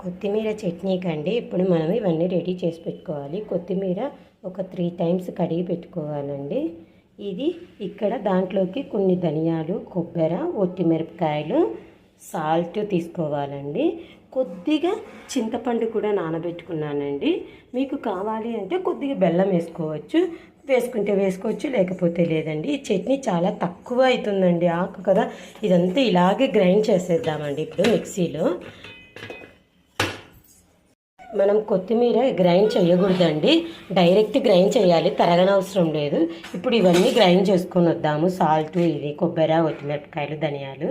కొత్తిమీర చట్నీకి అండి ఇప్పుడు మనం ఇవన్నీ రెడీ చేసి పెట్టుకోవాలి. కొత్తిమీర ఒక త్రీ టైమ్స్ కడిగి పెట్టుకోవాలండి. ఇది ఇక్కడ దాంట్లోకి కొన్ని ధనియాలు కొబ్బరి ఒట్టిమిరపకాయలు సాల్ట్ తీసుకోవాలండి. కొద్దిగా చింతపండు కూడా నానబెట్టుకున్నానండి. మీకు కావాలి అంటే కొద్దిగా బెల్లం వేసుకోవచ్చు. వేసుకుంటే వేసుకోవచ్చు లేకపోతే లేదండి. ఈ చట్నీ చాలా తక్కువ అవుతుందండి. ఆకు కదా. ఇదంతా ఇలాగే గ్రైండ్ చేసేద్దామండి ఇప్పుడు మిక్సీలో. మనం కొత్తిమీర గ్రైండ్ చేయకూడదండి. డైరెక్ట్ గ్రైండ్ చేయాలి. తరగనవసరం లేదు. ఇప్పుడు ఇవన్నీ గ్రైండ్ చేసుకొని వద్దాము. సాల్ట్ ఇది కొబ్బరి ఒత్తిమిరపకాయలు ధనియాలు.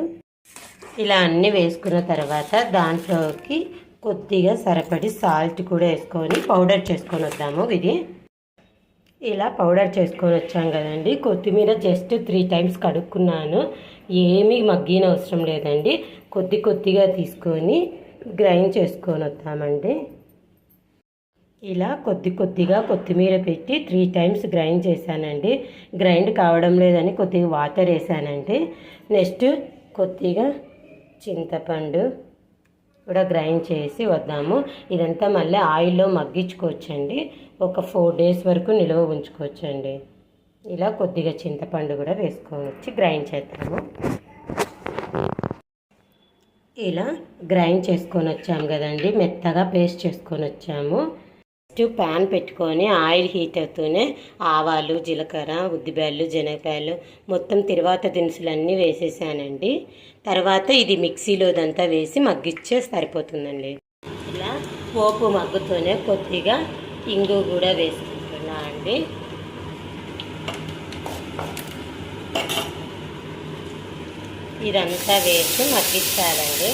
ఇలా అన్నీ వేసుకున్న తర్వాత దాంట్లోకి కొద్దిగా సరిపడి సాల్ట్ కూడా వేసుకొని పౌడర్ చేసుకొని వద్దాము ఇది. ఇలా పౌడర్ చేసుకొని వచ్చాం కదండి. కొత్తిమీర జస్ట్ త్రీ టైమ్స్ కడుక్కున్నాను. ఏమీ మగ్గిన అవసరం లేదండి. కొద్ది కొద్దిగా తీసుకొని గ్రైండ్ చేసుకొని వద్దామండి. ఇలా కొద్ది కొద్దిగా కొత్తిమీర పెట్టి త్రీ టైమ్స్ గ్రైండ్ చేశానండి. గ్రైండ్ కావడం లేదని కొద్దిగా వాటర్ వేసానండి. నెక్స్ట్ కొద్దిగా చింతపండు కూడా గ్రైండ్ చేసి వద్దాము. ఇదంతా మళ్ళీ ఆయిల్లో మగ్గించుకోవచ్చండి. ఒక ఫోర్ డేస్ వరకు నిల్వ ఉంచుకోవచ్చండి. ఇలా కొద్దిగా చింతపండు కూడా వేసుకొని వచ్చి గ్రైండ్ చేద్దాము. ఇలా గ్రైండ్ చేసుకొని వచ్చాము కదండి. మెత్తగా పేస్ట్ చేసుకొని వచ్చాము ఫస్ట్ ప్యాన్ పెట్టుకొని ఆయిల్ హీట్ అవుతూనే ఆవాలు జీలకర్ర ఉద్దిబ్యాలు శనగకాయలు మొత్తం తిరువాత దినుసులన్నీ వేసేసానండి. తర్వాత ఇది మిక్సీలోదంతా వేసి మగ్గిచ్చే సరిపోతుందండి. ఇలా పోపు మగ్గుతూనే కొద్దిగా ఇంగు కూడా వేసుకుంటున్నా అండి. ఇదంతా వేసి మగ్గించాలండి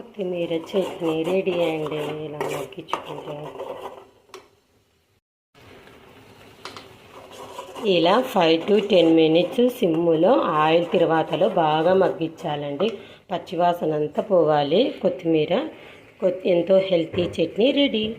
కొత్తిమీర చట్నీ రెడీ అండి. ఇలా మగ్గించుకుంటే. ఇలా ఫైవ్ టు టెన్ మినిట్స్ సిమ్ములో ఆయిల్ తిరువాతలో బాగా మగ్గించాలండి. పచ్చివాసన అంతా పోవాలి. కొత్తిమీర కొత్తి ఎంతో హెల్తీ చట్నీ రెడీ.